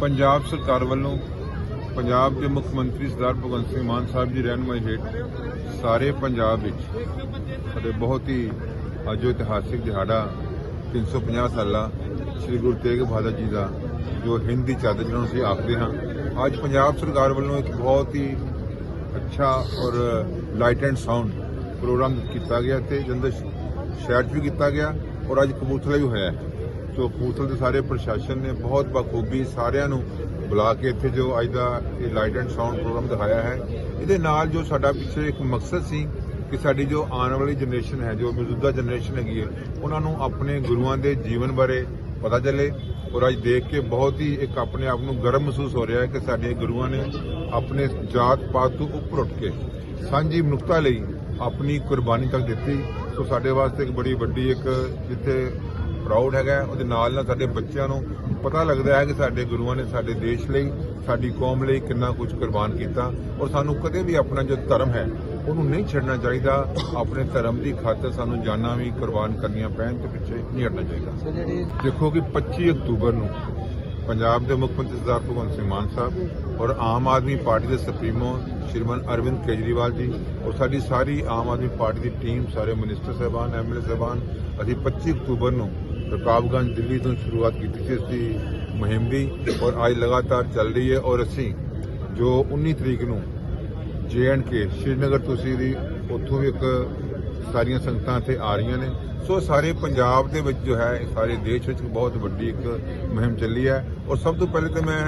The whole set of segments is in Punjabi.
ਪੰਜਾਬ ਸਰਕਾਰ ਵੱਲੋਂ ਪੰਜਾਬ ਦੇ ਮੁੱਖ ਮੰਤਰੀ ਸਰਦਾਰ ਭਗਵੰਤ ਸਿੰਘ ਮਾਨ ਸਾਹਿਬ ਦੀ ਰਹਿਨੁਮਾਈ ਹੇਠ ਸਾਰੇ ਪੰਜਾਬ ਵਿੱਚ ਸਾਡੇ ਬਹੁਤ ਹੀ ਅੱਜ ਇਤਿਹਾਸਿਕ ਦਿਹਾੜਾ 350 ਸਾਲਾ ਸ੍ਰੀ ਗੁਰੂ ਤੇਗ ਬਹਾਦਰ ਜੀ ਦਾ ਜੋ ਹਿੰਦੀ ਦੀ ਚਾਦਰ ਜਿਹਨੂੰ ਅਸੀਂ ਆਖਦੇ ਹਾਂ। ਅੱਜ ਪੰਜਾਬ ਸਰਕਾਰ ਵੱਲੋਂ ਇੱਕ ਬਹੁਤ ਹੀ ਅੱਛਾ ਔਰ ਲਾਈਟ ਐਂਡ ਸਾਊਂਡ ਪ੍ਰੋਗਰਾਮ ਕੀਤਾ ਗਿਆ ਤੇ ਜੰਦਰ ਸ਼ਹਿਰ 'ਚ ਵੀ ਕੀਤਾ ਗਿਆ ਔਰ ਅੱਜ ਕਪੂਰਥਲਾ ਵੀ ਹੋਇਆ ਹੈ। ਕਪੂਰਥਲਾ ਦੇ ਸਾਰੇ ਪ੍ਰਸ਼ਾਸਨ ਨੇ ਬਹੁਤ ਬਖੂਬੀ ਸਾਰਿਆਂ ਨੂੰ ਬੁਲਾ ਕੇ ਇੱਥੇ ਜੋ ਅੱਜ ਦਾ ਇਹ ਲਾਈਟ ਐਂਡ ਸਾਊਂਡ ਪ੍ਰੋਗਰਾਮ ਦਿਖਾਇਆ ਹੈ। ਇਹਦੇ ਨਾਲ ਜੋ ਸਾਡਾ ਪਿੱਛੇ ਇੱਕ ਮਕਸਦ ਸੀ ਕਿ ਸਾਡੀ ਜੋ ਆਉਣ ਵਾਲੀ ਜਨਰੇਸ਼ਨ ਹੈ, ਜੋ ਮੌਜੂਦਾ ਜਨਰੇਸ਼ਨ ਹੈਗੀ ਹੈ, ਉਹਨਾਂ ਨੂੰ ਆਪਣੇ ਗੁਰੂਆਂ ਦੇ ਜੀਵਨ ਬਾਰੇ ਪਤਾ ਚੱਲੇ ਔਰ ਅੱਜ ਦੇਖ ਕੇ ਬਹੁਤ ਹੀ ਇੱਕ ਆਪਣੇ ਆਪ ਨੂੰ ਗਰਮ ਮਹਿਸੂਸ ਹੋ ਰਿਹਾ ਹੈ ਕਿ ਸਾਡੇ ਗੁਰੂਆਂ ਨੇ ਆਪਣੇ ਜਾਤ ਪਾਤ ਤੋਂ ਉੱਪਰ ਉੱਠ ਕੇ ਸਾਂਝੀ ਮਨੁੱਖਤਾ ਲਈ ਆਪਣੀ ਕੁਰਬਾਨੀ ਤੱਕ ਦਿੱਤੀ। ਸੋ ਸਾਡੇ ਵਾਸਤੇ ਇੱਕ ਬੜੀ ਵੱਡੀ ਇੱਕ ਜਿੱਥੇ ਪ੍ਰਾਊਡ ਹੈਗਾ ਉਹਦੇ ਨਾਲ ਨਾਲ ਸਾਡੇ ਬੱਚਿਆਂ ਨੂੰ ਪਤਾ ਲੱਗਦਾ ਹੈ ਕਿ ਸਾਡੇ ਗੁਰੂਆਂ ਨੇ ਸਾਡੇ ਦੇਸ਼ ਲਈ ਸਾਡੀ ਕੌਮ ਲਈ ਕਿੰਨਾ ਕੁਝ ਕੁਰਬਾਨ ਕੀਤਾ। ਔਰ ਸਾਨੂੰ ਕਦੇ ਵੀ ਆਪਣਾ ਜੋ ਧਰਮ ਹੈ ਉਹਨੂੰ ਨਹੀਂ ਛੱਡਣਾ ਚਾਹੀਦਾ। ਆਪਣੇ ਧਰਮ ਦੀ ਖਾਤਰ ਸਾਨੂੰ ਜਾਨਾਂ ਵੀ ਕੁਰਬਾਨ ਕਰਨੀਆਂ ਪੈਣ ਤੇ ਪਿੱਛੇ ਨਹੀਂ ਹਟਣਾ ਚਾਹੀਦਾ। ਦੇਖੋ ਕਿ 25 ਅਕਤੂਬਰ ਨੂੰ ਪੰਜਾਬ ਦੇ ਮੁੱਖ ਮੰਤਰੀ ਸਰਦਾਰ ਭਗਵੰਤ ਸਿੰਘ ਮਾਨ ਸਾਹਿਬ ਔਰ ਆਮ ਆਦਮੀ ਪਾਰਟੀ ਦੇ ਸੁਪਰੀਮੋ ਸ਼੍ਰੀਮਾਨ ਅਰਵਿੰਦ ਕੇਜਰੀਵਾਲ ਜੀ ਔਰ ਸਾਡੀ ਸਾਰੀ ਆਮ ਆਦਮੀ ਪਾਰਟੀ ਦੀ ਟੀਮ ਸਾਰੇ ਮਿਨਿਸਟਰ ਸਾਹਿਬਾਨ ਐਮਐਲਏ ਸਾਹਿਬਾਨ ਅਸੀਂ 25 ਅਕਤੂਬਰ ਨੂੰ ਰਕਾਬਗੰਜ ਦਿੱਲੀ ਤੋਂ ਸ਼ੁਰੂਆਤ ਕੀਤੀ ਸੀ, ਇਸ ਦੀ ਮੁਹਿੰਮ ਦੀ ਔਰ ਅੱਜ ਲਗਾਤਾਰ ਚੱਲ ਰਹੀ ਹੈ ਔਰ ਅਸੀਂ ਜੋ 19 ਤਰੀਕ ਨੂੰ ਜੇ ਐਂਡ ਕੇ ਸ਼੍ਰੀਨਗਰ ਤੁਸੀਂ ਦੀ ਉੱਥੋਂ ਵੀ ਇੱਕ ਸਾਰੀਆਂ ਸੰਗਤਾਂ ਇੱਥੇ ਆ ਰਹੀਆਂ ਨੇ। ਸੋ ਸਾਰੇ ਪੰਜਾਬ ਦੇ ਵਿੱਚ ਜੋ ਹੈ, ਸਾਰੇ ਦੇਸ਼ ਵਿੱਚ ਬਹੁਤ ਵੱਡੀ ਇੱਕ ਮੁਹਿੰਮ ਚੱਲੀ ਹੈ ਔਰ ਸਭ ਤੋਂ ਪਹਿਲੇ ਤਾਂ ਮੈਂ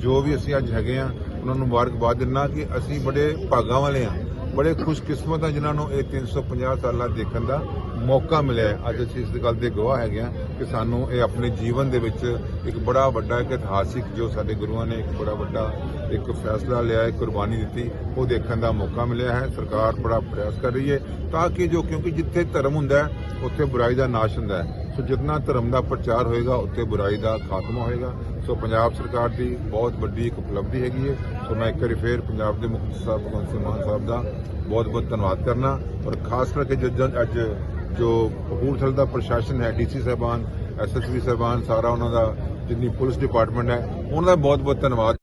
ਜੋ ਵੀ ਅਸੀਂ ਅੱਜ ਹੈਗੇ ਆ ਉਹਨਾਂ ਨੂੰ ਮੁਬਾਰਕਬਾਦ ਦਿੰਦਾ ਕਿ ਅਸੀਂ ਬੜੇ ਭਾਗਾਂ ਵਾਲੇ ਆ ਬੜੇ ਖੁਸ਼ਕਿਸਮਤ ਆ ਜਿਨ੍ਹਾਂ ਨੂੰ ਇਹ 350 ਸਾਲਾਂ ਦੇਖਣ ਦਾ ਮੌਕਾ ਮਿਲਿਆ ਅੱਜ ਅਸੀਂ ਇਸ ਗੱਲ ਦੇ ਗਵਾਹ ਹੈਗੇ ਆ ਕਿ ਸਾਨੂੰ ਇਹ ਆਪਣੇ ਜੀਵਨ ਦੇ ਵਿੱਚ ਇੱਕ ਬੜਾ ਵੱਡਾ, ਇੱਕ ਇਤਿਹਾਸਿਕ ਜੋ ਸਾਡੇ ਗੁਰੂਆਂ ਨੇ ਇੱਕ ਬੜਾ ਵੱਡਾ ਇੱਕ ਫੈਸਲਾ ਲਿਆ ਹੈ ਕੁਰਬਾਨੀ ਦਿੱਤੀ, ਉਹ ਦੇਖਣ ਦਾ ਮੌਕਾ ਮਿਲਿਆ ਹੈ। ਸਰਕਾਰ ਬੜਾ ਪ੍ਰਯਾਸ ਕਰ ਰਹੀ ਹੈ ਤਾਂ ਕਿ ਜੋ ਕਿਉਂਕਿ ਜਿੱਥੇ ਧਰਮ ਹੁੰਦਾ ਉੱਥੇ ਬੁਰਾਈ ਦਾ ਨਾਸ਼ ਹੁੰਦਾ ਹੈ। ਸੋ ਜਿੰਨਾ ਧਰਮ ਦਾ ਪ੍ਰਚਾਰ ਹੋਏਗਾ, ਉੱਥੇ ਬੁਰਾਈ ਦਾ ਖਾਤਮਾ ਹੋਏਗਾ। ਸੋ ਪੰਜਾਬ ਸਰਕਾਰ ਦੀ ਬਹੁਤ ਵੱਡੀ ਇੱਕ ਉਪਲਬਧੀ ਹੈਗੀ ਹੈ। ਸੋ ਮੈਂ ਇੱਕ ਵਾਰੀ ਫੇਰ ਪੰਜਾਬ ਦੇ ਮੁੱਖ ਸਾਹਿਬ ਭਗਵੰਤ ਸਿੰਘ ਮਾਨ ਸਾਹਿਬ ਦਾ ਬਹੁਤ ਬਹੁਤ ਧੰਨਵਾਦ ਕਰਨਾ ਔਰ ਖਾਸ ਕਰਕੇ ਜੋ ਅੱਜ ਜੋ ਕਪੂਰਥਲਾ ਦਾ ਪ੍ਰਸ਼ਾਸਨ ਹੈ, ਡੀਸੀ ਸਾਹਿਬਾਨ, ਐਸਐਸਪੀ ਸਾਹਿਬਾਨ, ਸਾਰਾ ਉਹਨਾਂ ਦਾ, ਜਿੰਨੀ ਪੁਲਿਸ ਡਿਪਾਰਟਮੈਂਟ ਹੈ, ਉਹਨਾਂ ਦਾ ਬਹੁਤ ਬਹੁਤ ਧੰਨਵਾਦ।